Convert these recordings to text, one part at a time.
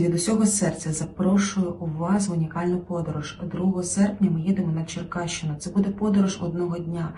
Від усього серця запрошую у вас в унікальну подорож. 2 серпня ми їдемо на Черкащину. Це буде подорож одного дня.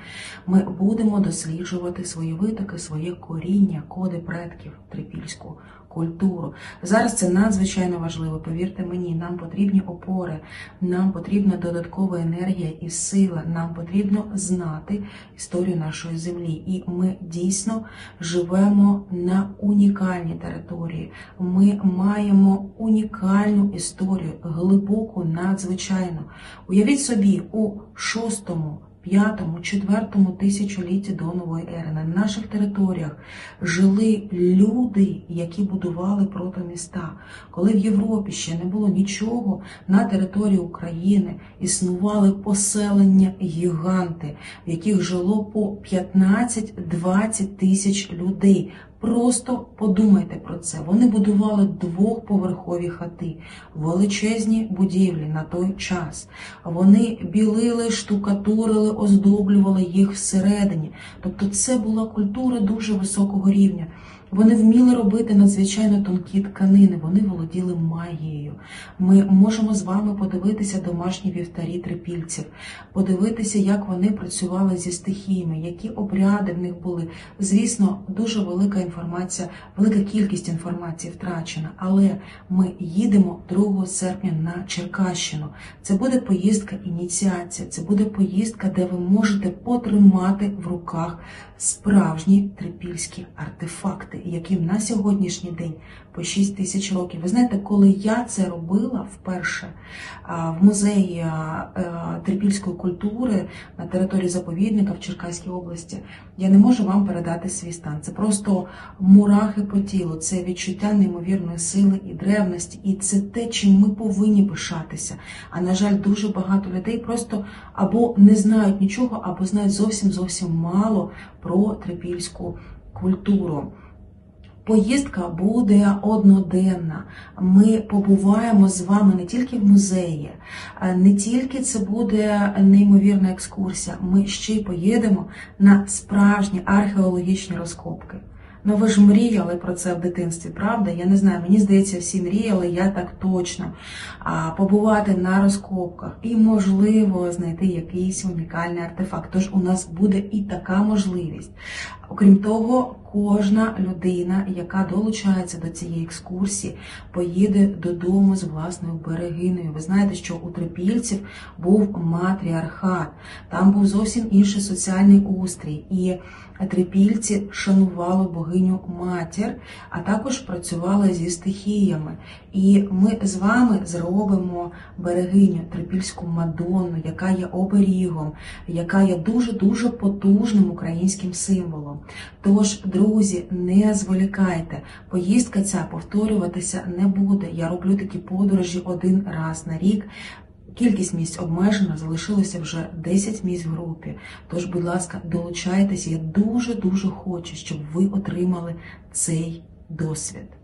Ми будемо досліджувати свої витоки, своє коріння, коди предків, трипільську культуру. Зараз це надзвичайно важливо. Повірте мені, нам потрібні опори, нам потрібна додаткова енергія і сила. Нам потрібно знати історію нашої землі. І ми дійсно живемо на унікальній території. Ми маємо унікальну історію, глибоку, надзвичайну. Уявіть собі, у шостому, п'ятому, четвертому тисячолітті до нової ери на наших територіях жили люди, які будували протоміста. Коли в Європі ще не було нічого, на території України існували поселення гіганти, в яких жило по 15-20 тисяч людей. Просто подумайте про це. Вони будували двохповерхові хати, величезні будівлі на той час. Вони білили, штукатурили, оздоблювали їх всередині. Тобто, це була культура дуже високого рівня. Вони вміли робити надзвичайно тонкі тканини, вони володіли магією. Ми можемо з вами подивитися домашні вівтарі трипільців, подивитися, як вони працювали зі стихіями, які обряди в них були. Звісно, дуже велика інформація, велика кількість інформації втрачена, але ми їдемо 2 серпня на Черкащину. Це буде поїздка ініціація, це буде поїздка, де ви можете потримати в руках справжні трипільські артефакти, яким на сьогоднішній день по 6 тисяч років. Ви знаєте, коли я це робила вперше в музеї е, трипільської культури на території заповідника в Черкаській області, я не можу вам передати свій стан. Це просто мурахи по тілу, це відчуття неймовірної сили і древності, і це те, чим ми повинні пишатися. А на жаль, дуже багато людей просто або не знають нічого, або знають зовсім зовсім мало про трипільську культуру. Поїздка буде одноденна. Ми побуваємо з вами не тільки в музеї, не тільки це буде неймовірна екскурсія. Ми ще й поїдемо на справжні археологічні розкопки. Ну ви ж мріяли про це в дитинстві, правда? Я не знаю, мені здається, всі мріяли, я так точно. А побувати на розкопках і, можливо, знайти якийсь унікальний артефакт. Тож у нас буде і така можливість. Окрім того, кожна людина, яка долучається до цієї екскурсії, поїде додому з власною берегиною. Ви знаєте, що у трипільців був матріархат, там був зовсім інший соціальний устрій. І трипільці шанували богиню матір, а також працювали зі стихіями. І ми з вами зробимо берегиню трипільську мадонну, яка є оберігом, яка є дуже дуже потужним українським символом. Тож, друзі, не зволікайте, поїздка ця повторюватися не буде. Я роблю такі подорожі один раз на рік. Кількість місць обмежена, залишилося вже 10 місць в групі. Тож, будь ласка, долучайтеся. Я дуже дуже хочу, щоб ви отримали цей досвід.